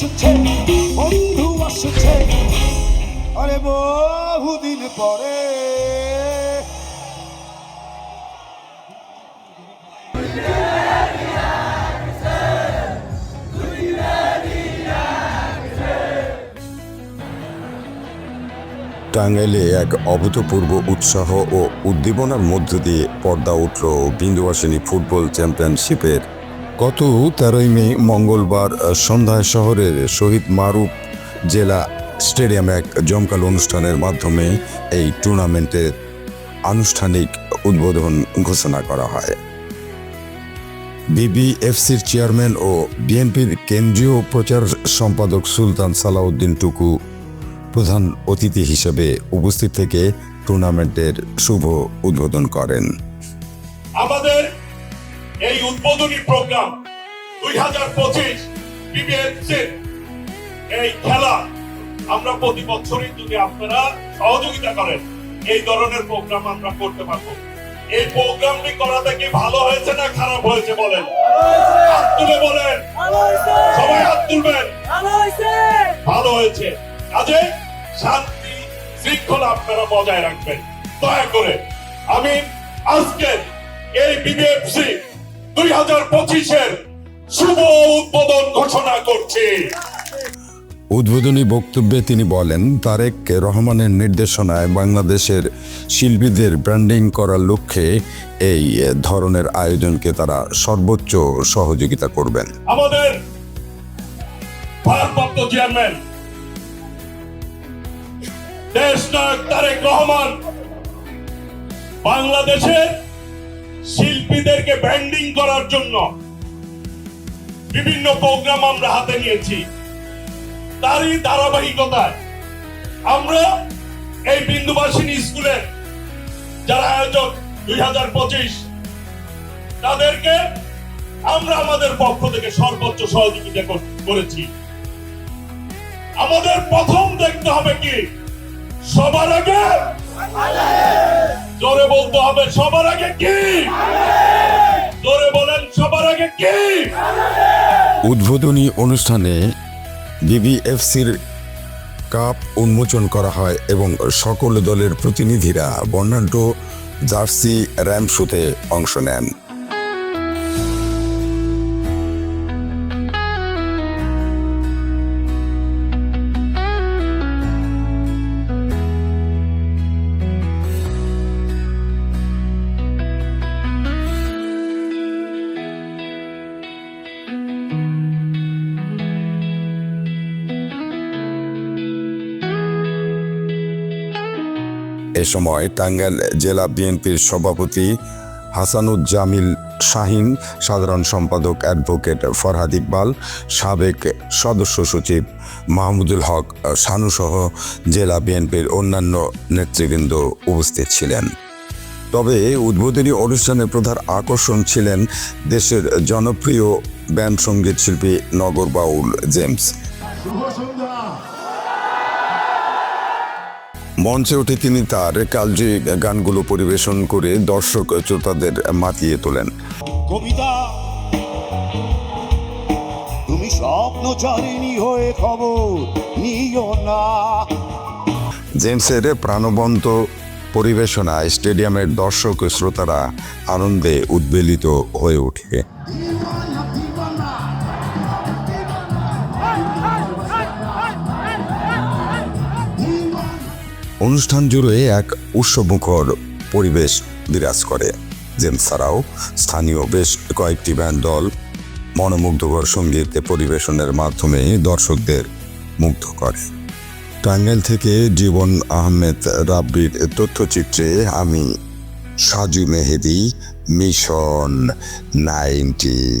আসছে বন্ধু আসছে। আরে বহুদিন পরে। টাঙ্গাইলে এক অভূতপূর্ব উৎসাহ ও উদ্দীপনার মধ্য দিয়ে পর্দা উঠল বিন্দুবাসিনী ফুটবল চ্যাম্পিয়নশিপের গত তেরোই মে, মঙ্গলবার সন্ধ্যায় শহরের শহীদ মারুফ জেলা স্টেডিয়ামে এক জমকাল অনুষ্ঠানের মাধ্যমে এই টুর্নামেন্টের আনুষ্ঠানিক উদ্বোধন ঘোষণা করা হয়। বিবিএফসির চেয়ারম্যান ও বিএনপির কেন্দ্রীয় প্রচার সম্পাদক সুলতান সালাউদ্দিন টুকু প্রধান অতিথি হিসেবে উপস্থিত থেকে টুর্নামেন্টের শুভ উদ্বোধন করেন। আমাদের উদ্বোধনী প্রোগ্রাম দুই হাজার পঁচিশ এই খেলা। আমরা প্রতি বছরই যদি আপনারা সহযোগিতা করেন, এই ধরনের প্রোগ্রাম আমরা করতে পারব। এই প্রোগ্রামটি করাতে কি ভালো হয়েছে না খারাপ হয়েছে বলেন? হাত তুলে বলেন। সবাই হাত তুলবেন। ভালো হয়েছে। কাজে শান্তি, শৃঙ্খলা আপনারা বজায় রাখবেন। দয়া করে আমি আজকে এই বিবিএফসি দুই হাজার পঁচিশের শুভ উদ্বোধন ঘোষণা করছি। উদ্বোধনী বক্তব্যে তিনি বলেন তারেক রহমানের নির্দেশনায় বাংলাদেশের শিল্পীদের ব্র্যান্ডিং করার লক্ষ্যে এই ধরনের আয়োজনকে তারা সর্বোচ্চ সহযোগিতা করবেন। আমাদের ভারপ্রাপ্ত চেয়ারম্যান দেশ নায়ক তারেক রহমান বাংলাদেশের শিল্পীদেরকে ব্র্যান্ডিং করার জন্য বিভিন্ন প্রোগ্রাম আমরা হাতে নিয়েছি। তারই ধারাবাহিকতায় আমরা এই বিন্দুবাসিনী স্কুলের যারা আয়োজক দুই হাজার পঁচিশ, তাদেরকে আমরা আমাদের পক্ষ থেকে সর্বোচ্চ সহযোগিতা কর- করেছি। আমাদের প্রথম দেখতে হবে কি? সবার আগে জোরে বলতে হবে, সবার আগে কি? জোরে বলেন, সবার আগে কি? উদ্বোধনী অনুষ্ঠানে বিবিএফসির কাপ উন্মোচন করা হয় এবং সকল দলের প্রতিনিধিরা বর্ণাঢ্য জার্সি র্যাম শোতে অংশ নেন। এ সময় টাঙ্গাইল জেলা বিএনপির সভাপতি হাসানুজ্জামিল শাহিন, সাধারণ সম্পাদক অ্যাডভোকেট ফরহাদ ইকবাল, সাবেক সদস্য সচিব মাহমুদুল হক শানুসহ জেলা বিএনপির অন্যান্য নেতৃবৃন্দ উপস্থিত ছিলেন। তবে উদ্বোধনী অনুষ্ঠানের প্রধান আকর্ষণ ছিলেন দেশের জনপ্রিয় ব্যান্ড সংগীত শিল্পী নগর বাউল জেমস মঞ্চে উঠে তিনি তার কালজি গানগুলো পরিবেশন করে দর্শক শ্রোতাদের মাতিয়ে তোলেন। কবিতা তুমি স্বপ্ন হয়ে খবর নিও না। জেমসের প্রাণবন্ত পরিবেশনায় স্টেডিয়ামের দর্শক শ্রোতারা আনন্দে উদ্বেলিত হয়ে ওঠে। অনুষ্ঠান জুড়ে এক উৎসবমুখর পরিবেশ বিরাজ করে। জেমস ছাড়াও স্থানীয় বেশ কয়েকটি ব্যান্ড দল মনোমুগ্ধকর সংগীত পরিবেশনের মাধ্যমে দর্শকদের মুগ্ধ করে। টাঙ্গাইল থেকে জীবন আহমেদ রাব্বির তথ্যচিত্রে আমি Saju Mehedi, mission ninety.